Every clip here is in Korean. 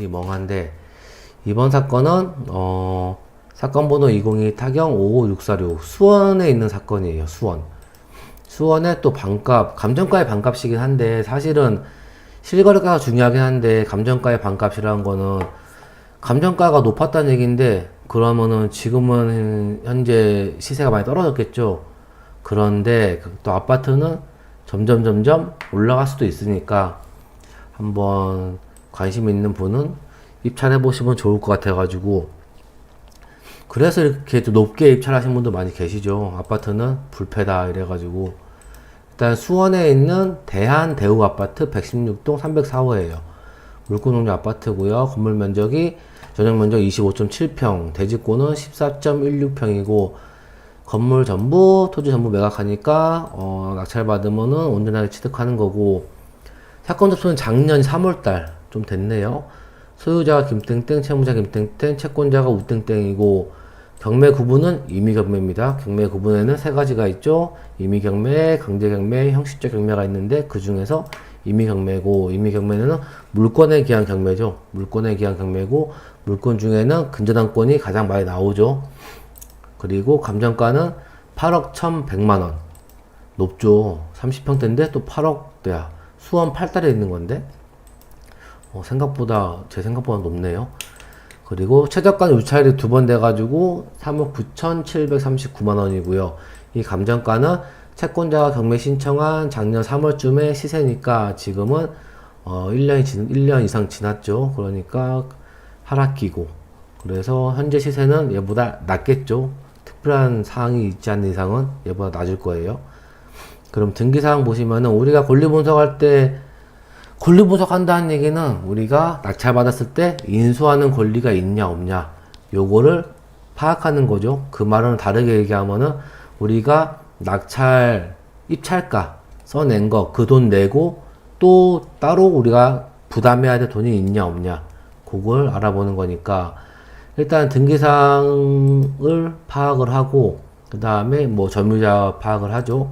확실히 멍한데 이번 사건은 어 사건 번호 202 타경 55646 수원에 있는 사건이에요. 수원. 수원에 또 반값 감정가의 반값이긴 한데 사실은 실거래가가 중요하긴 한데 감정가의 반값이라는 거는 감정가가 높았다는 얘기인데 그러면은 지금은 현재 시세가 많이 떨어졌겠죠. 그런데 그또 아파트는 점점 점점 올라갈 수도 있으니까 한번 관심 있는 분은 입찰해 보시면 좋을 것 같아 가지고 그래서 이렇게 또 높게 입찰하신 분도 많이 계시죠. 아파트는 불패다 이래 가지고 일단 수원에 있는 대한 대우 아파트 116동 304호예요. 물건용료 아파트고요. 건물 면적이 전용 면적 25.7평, 대지권은 14.16평이고 건물 전부 토지 전부 매각하니까 어, 낙찰 받으면은 온전하게 취득하는 거고 사건 접수는 작년 3월달 좀 됐네요. 소유자가 김땡땡, 채무자 김땡땡, 채권자가 우땡땡이고 경매 구분은 임의 경매입니다. 경매 구분에는 세 가지가 있죠. 임의 경매, 강제 경매, 형식적 경매가 있는데 그 중에서 임의 경매고 임의 경매는 물건에 기한 경매죠. 물건에 기한 경매고 물건 중에는 근저당권이 가장 많이 나오죠. 그리고 감정가는 8억 1,100만 원. 높죠. 30평대인데 또 8억대야. 수원 8달에 있는 건데. 어, 생각보다, 제 생각보다 높네요. 그리고 최저가는 유찰이 두 번 돼가지고 3억 9,739만 원이고요. 이 감정가는 채권자가 경매 신청한 작년 3월쯤에 시세니까 지금은 어, 1년이 지, 1년 이상 지났죠. 그러니까 하락기고. 그래서 현재 시세는 얘보다 낮겠죠. 특별한 사항이 있지 않는 이상은 얘보다 낮을 거예요. 그럼 등기사항 보시면은 우리가 권리 분석할 때 권리 분석한다는 얘기는 우리가 낙찰 받았을 때 인수하는 권리가 있냐 없냐 요거를 파악하는 거죠. 그 말은 다르게 얘기하면은 우리가 낙찰 입찰가 써낸 거 그 돈 내고 또 따로 우리가 부담해야 될 돈이 있냐 없냐 그걸 알아보는 거니까 일단 등기사항을 파악을 하고 그 다음에 뭐 점유자 파악을 하죠.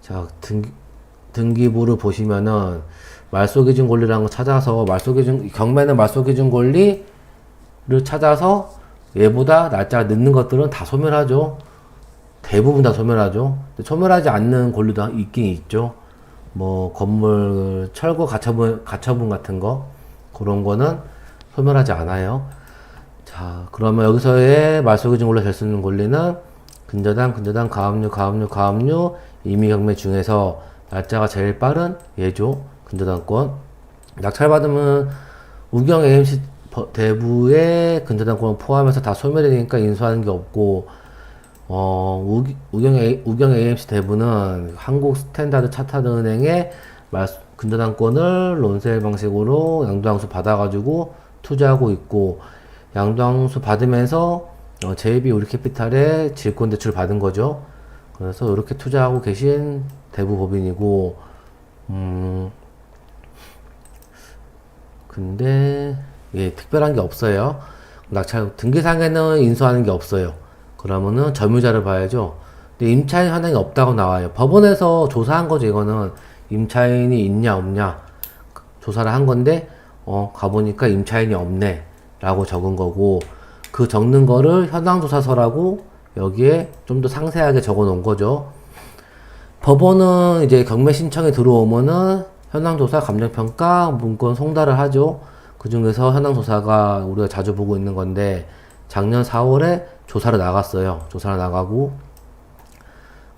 자 등, 등기부를 보시면은 말소 기준 권리라는 거 찾아서 말소 기준 경매는 말소 기준 권리를 찾아서 얘보다 날짜가 늦는 것들은 다 소멸하죠. 대부분 다 소멸하죠. 소멸하지 않는 권리도 있긴 있죠. 뭐 건물 철거 가처분 가처분 같은 거 그런 거는 소멸하지 않아요. 자, 그러면 여기서의 말소기준 권리 될수 있는 권리는 근저당, 근저당, 가압류, 가압류, 가압류, 임의경매 중에서 날짜가 제일 빠른 예조, 근저당권. 낙찰받으면 우경 AMC 버- 대부의 근저당권을 포함해서 다 소멸이 되니까 인수하는 게 없고, 어, 우, 우경, A, 우경 AMC 대부는 한국 스탠다드 차타드 은행에 말, 근저당권을 론셀 방식으로 양도항수 받아가지고 투자하고 있고, 양도항수 받으면서 어, JB 우리캐피탈에 질권 대출 받은 거죠. 그래서 이렇게 투자하고 계신 대부 법인이고, 음, 근데 예, 특별한 게 없어요. 낙찰 등기상에는 인수하는 게 없어요. 그러면은 점유자를 봐야죠. 근데 임차인 현황이 없다고 나와요. 법원에서 조사한 거죠. 이거는 임차인이 있냐 없냐 조사를 한 건데 어 가보니까 임차인이 없네라고 적은 거고 그 적는 거를 현황 조사서라고 여기에 좀 더 상세하게 적어 놓은 거죠. 법원은 이제 경매 신청이 들어오면은 현황조사, 감정평가, 문건 송달을 하죠. 그 중에서 현황조사가 우리가 자주 보고 있는 건데 작년 4월에 조사를 나갔어요. 조사를 나가고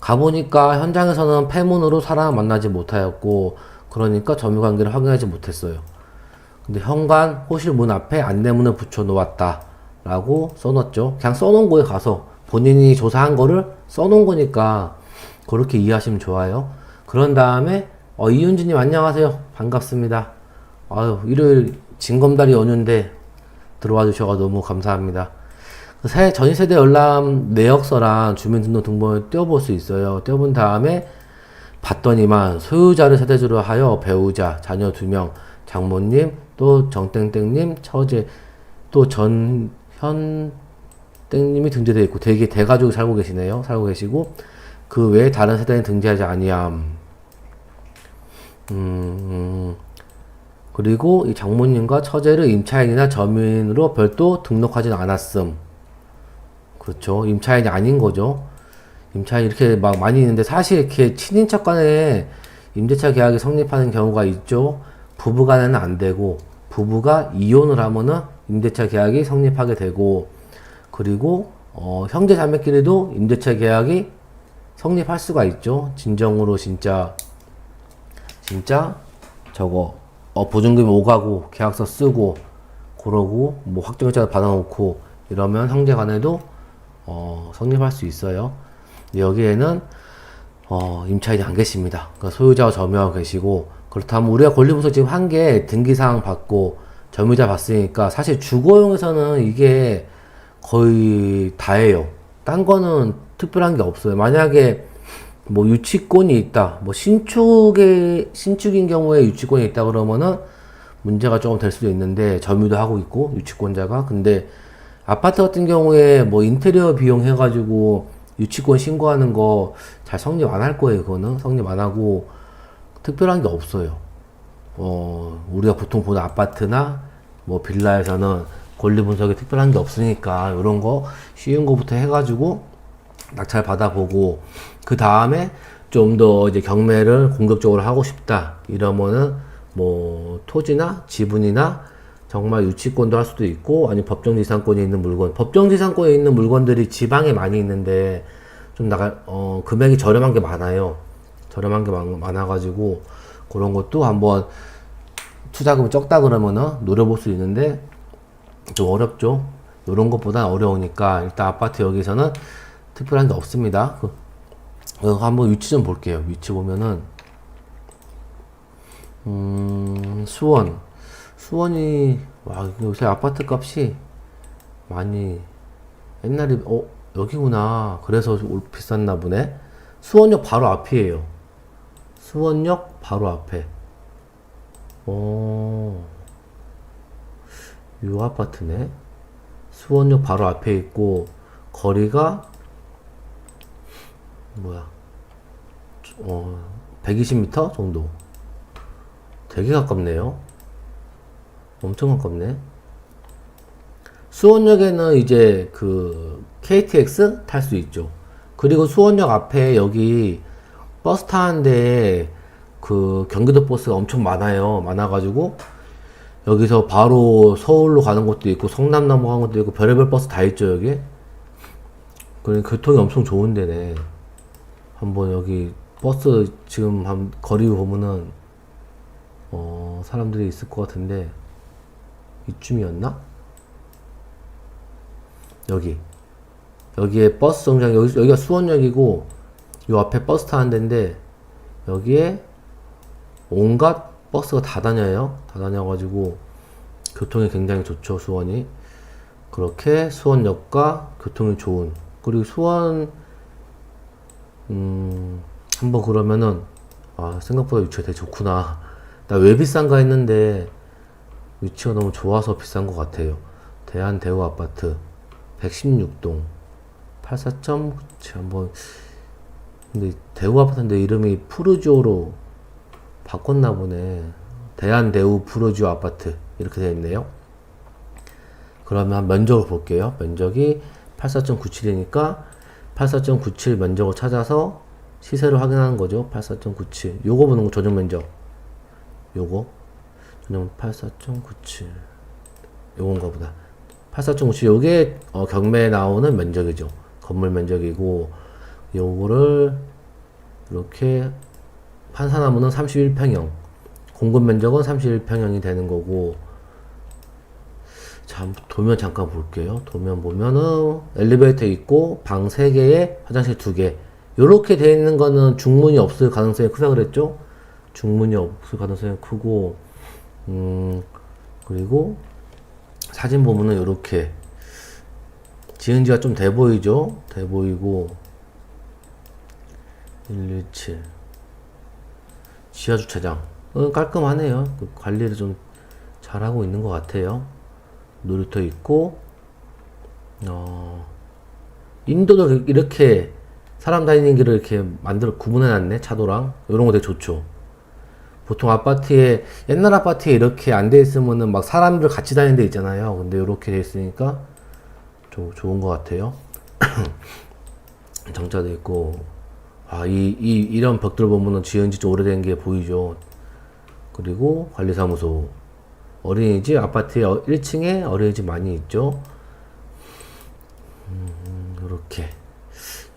가보니까 현장에서는 폐문으로 사람을 만나지 못하였고 그러니까 점유 관계를 확인하지 못했어요. 근데 현관 호실 문 앞에 안내문을 붙여 놓았다 라고 써놨죠. 그냥 써놓은 거에 가서 본인이 조사한 거를 써놓은 거니까 그렇게 이해하시면 좋아요. 그런 다음에 어, 이윤주님 안녕하세요. 반갑습니다. 아유 일요일 진검다리 연휴인데 들어와 주셔서 너무 감사합니다. 그새 전세대 열람 내역서랑 주민등록등본을 띄워볼 수 있어요. 띄워본 다음에 봤더니만 소유자를 세대주로 하여 배우자, 자녀 두 명, 장모님, 또 정땡땡님, 처제, 또 전현 땡님이 등재되어 있고 되게 대가족이 살고 계시네요. 살고 계시고 그 외에 다른 세대는 등재하지 아니함. 음, 그리고 이 장모님과 처제를 임차인이나 점유인으로 별도 등록하진 않았음. 그렇죠. 임차인이 아닌 거죠. 임차인 이렇게 막 많이 있는데 사실 이렇게 친인척 간에 임대차 계약이 성립하는 경우가 있죠. 부부 간에는 안 되고 부부가 이혼을 하면은 임대차 계약이 성립하게 되고 그리고 어, 형제 자매끼리도 임대차 계약이 성립할 수가 있죠. 진정으로 진짜 진짜 저거 어, 보증금 오가고 계약서 쓰고 그러고 뭐 확정일자 받아놓고 이러면 형제 간에도 어, 성립할 수 있어요. 여기에는 어, 임차인이 안 계십니다. 그러니까 소유자와 점유하고 계시고 그렇다면 우리가 권리분석 지금 한 게 등기사항 받고 점유자 봤으니까 사실 주거용에서는 이게 거의 다예요. 딴 거는 특별한 게 없어요. 만약에 뭐 유치권이 있다, 뭐 신축의 신축인 경우에 유치권이 있다 그러면은 문제가 조금 될 수도 있는데 점유도 하고 있고 유치권자가 근데 아파트 같은 경우에 뭐 인테리어 비용 해가지고 유치권 신고하는 거 잘 성립 안 할 거예요. 그거는 성립 안 하고 특별한 게 없어요. 어, 우리가 보통 보는 아파트나 뭐 빌라에서는 권리 분석에 특별한 게 없으니까 이런 거 쉬운 거부터 해가지고 낙찰 받아보고 그 다음에 좀 더 이제 경매를 공격적으로 하고 싶다 이러면은 뭐 토지나 지분이나 정말 유치권도 할 수도 있고 아니 법정지상권에 있는 물건 법정지상권에 있는 물건들이 지방에 많이 있는데 좀 나가 어 금액이 저렴한 게 많아요 저렴한 게 많, 많아가지고 그런 것도 한번 투자금이 적다 그러면은 노려볼 수 있는데 좀 어렵죠. 이런 것보다 어려우니까 일단 아파트 여기서는 특별한 게 없습니다. 그, 어, 한번 위치 좀 볼게요. 위치 보면은 음, 수원 수원이 와 요새 아파트 값이 많이 옛날에 어 여기구나. 그래서 올- 비쌌나 보네. 수원역 바로 앞이에요. 수원역 바로 앞에. 어. 요 아파트네. 수원역 바로 앞에 있고 거리가 뭐야? 어, 120m 정도. 되게 가깝네요. 엄청 가깝네. 수원역에는 이제 그 KTX 탈 수 있죠. 그리고 수원역 앞에 여기 버스 타는데 그 경기도 버스가 엄청 많아요. 많아가지고 여기서 바로 서울로 가는 것도 있고 성남 넘어가는 것도 있고 별의별 버스 다 있죠 여기. 그래 교통이 엄청 좋은 데네. 한번 여기 버스 지금 한 거리 보면은 어 사람들이 있을 것 같은데 이쯤이었나? 여기 여기에 버스 정장 여기 여기가 수원역이고 요 앞에 버스 타는 데인데 여기에 온갖 버스가 다 다녀요. 다 다녀가지고 교통이 굉장히 좋죠 수원이. 그렇게 수원역과 교통이 좋은 그리고 수원 음 한번 그러면은 아 생각보다 위치가 되게 좋구나. 나 왜 비싼가 했는데 위치가 너무 좋아서 비싼 것 같아요. 대한대우 아파트 116동 84.9 한번 근데 대우 아파트인데 이름이 푸르지오로 바꿨나 보네. 대한대우 푸르지오 아파트 이렇게 되어 있네요. 그러면 한 면적을 볼게요. 면적이 84.97이니까 84.97 면적을 찾아서 시세를 확인하는 거죠. 84.97. 요거 보는 거 조정 면적. 요거 조정 84.97. 요건가 보다. 84.97 요게 어, 경매에 나오는 면적이죠. 건물 면적이고 요거를 이렇게 판사나무는 31평형, 공급 면적은 31평형이 되는 거고, 자, 도면 잠깐 볼게요. 도면 보면은 엘리베이터 있고, 방 3개에 화장실 2개. 요렇게 돼 있는 거는 중문이 없을 가능성이 크다 그랬죠? 중문이 없을 가능성이 크고, 음, 그리고 사진 보면은 요렇게 지은 지가 좀 돼 보이죠? 돼 보이고, 117. 지하 주차장. 어, 깔끔하네요. 그 관리를 좀 잘하고 있는 것 같아요. 놀이터 있고, 어, 인도도 이렇게 사람 다니는 길을 이렇게 만들어 구분해 놨네. 차도랑. 이런 거 되게 좋죠. 보통 아파트에 옛날 아파트에 이렇게 안 돼 있으면은 막 사람들 같이 다니는 데 있잖아요. 근데 이렇게 돼 있으니까 좀 좋은 것 같아요. 정자도 있고 아, 이, 이, 이런 벽들 보면은 지은 지 좀 오래된 게 보이죠. 그리고 관리사무소. 어린이집, 아파트에 1층에 어린이집 많이 있죠. 음, 요렇게.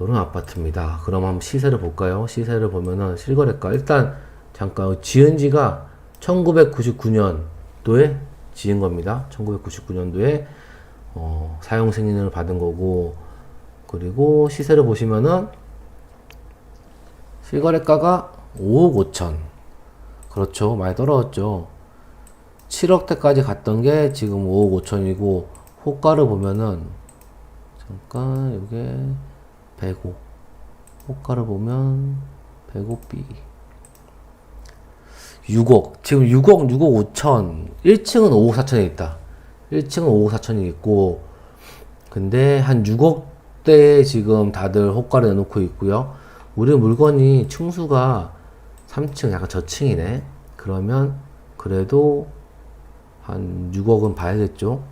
요런 아파트입니다. 그럼 한번 시세를 볼까요? 시세를 보면은 실거래가. 일단, 잠깐, 지은 지가 1999년도에 지은 겁니다. 1999년도에, 어, 사용 승인을 받은 거고, 그리고 시세를 보시면은, 실거래가가 5억 5천. 그렇죠. 많이 떨어졌죠. 7억대까지 갔던 게 지금 5억 5천이고, 호가를 보면은, 잠깐, 요게 105. 호가를 보면, 105B. 6억. 지금 6억, 6억 5천. 1층은 5억 4천에 있다. 1층은 5억 4천이 있고, 근데 한 6억대에 지금 다들 호가를 내놓고 있고요. 우리 물건이 층수가 3층, 약간 저층이네. 그러면 그래도 한 6억은 봐야겠죠.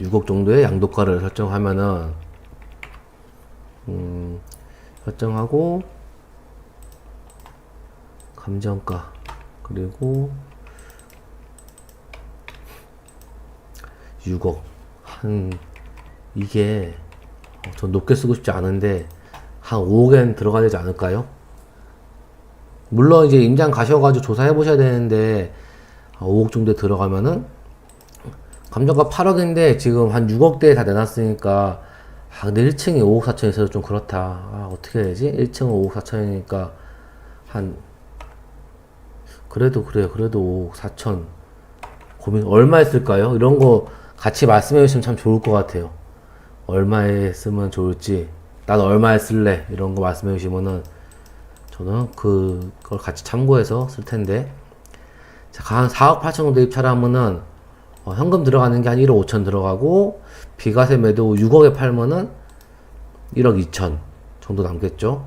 6억 정도의 양도가를 설정하면은, 음, 설정하고, 감정가, 그리고 6억. 한, 이게, 어, 전 높게 쓰고 싶지 않은데, 한 5억엔 들어가야 되지 않을까요? 물론 이제 임장 가셔가지고 조사해 보셔야 되는데, 아, 5억 정도에 들어가면은, 감정가 8억인데 지금 한 6억대에 다 내놨으니까, 아, 근데 1층이 5억 4천에 있어서 좀 그렇다. 아, 어떻게 해야 되지? 1층은 5억 4천이니까, 한, 그래도 그래요. 그래도 5억 4천. 고민, 얼마에 쓸까요? 이런 거 같이 말씀해 주시면 참 좋을 것 같아요. 얼마에 쓰면 좋을지, 난 얼마에 쓸래? 이런 거 말씀해 주시면은, 저는 그걸 같이 참고해서 쓸 텐데, 자, 한 4억 8천 정도 입찰하면은, 어, 현금 들어가는 게 한 1억 5천 들어가고, 비과세 매도 6억에 팔면은 1억 2천 정도 남겠죠.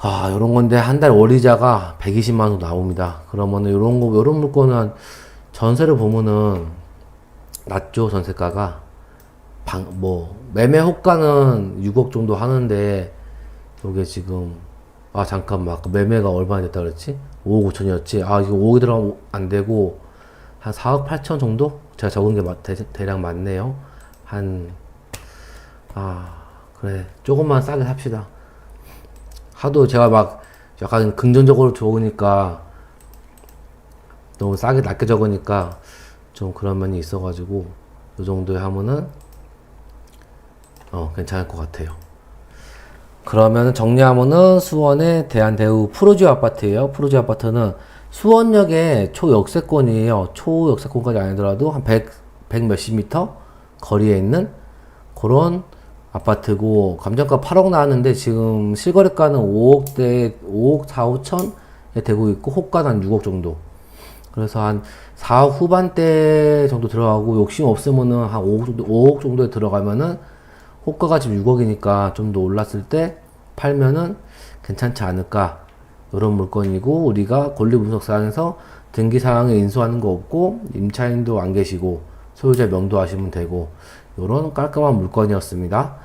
아, 요런 건데 한 달 월이자가 120만 원 나옵니다. 그러면은 요런 거, 요런 물건은 전세를 보면은 낮죠, 전세가가. 방, 뭐, 매매 호가는 6억 정도 하는데, 요게 지금, 아, 잠깐만, 아까 매매가 얼마나 됐다 그랬지? 5억 5천이었지? 아, 이거 5억이 들어가면 안 되고, 한 4억 8천 정도? 제가 적은 게 맞- 대, 대략 맞네요. 한, 아, 그래. 조금만 싸게 삽시다. 하도 제가 막 약간 긍정적으로 좋으니까 너무 싸게 낮게 적으니까 좀 그런 면이 있어가지고 이 정도에 하면은 어 괜찮을 것 같아요. 그러면 정리하면은 수원의 대한대우 프로지오 아파트예요. 프로지오 아파트는 수원역의 초역세권이에요. 초역세권까지 아니더라도 한 100, 100 몇십 미터 거리에 있는 그런 아파트고 감정가 8억 나왔는데 지금 실거래가는 5억대 5억 4, 5천에 되고 있고 호가는 한 6억 정도. 그래서 한 4억 후반대 정도 들어가고 욕심 없으면은 한 5억 정도 5억 정도에 들어가면은 호가가 지금 6억이니까 좀 더 올랐을 때 팔면은 괜찮지 않을까 이런 물건이고 우리가 권리 분석사항에서 등기 사항에 인수하는 거 없고 임차인도 안 계시고 소유자 명도하시면 되고 이런 깔끔한 물건이었습니다.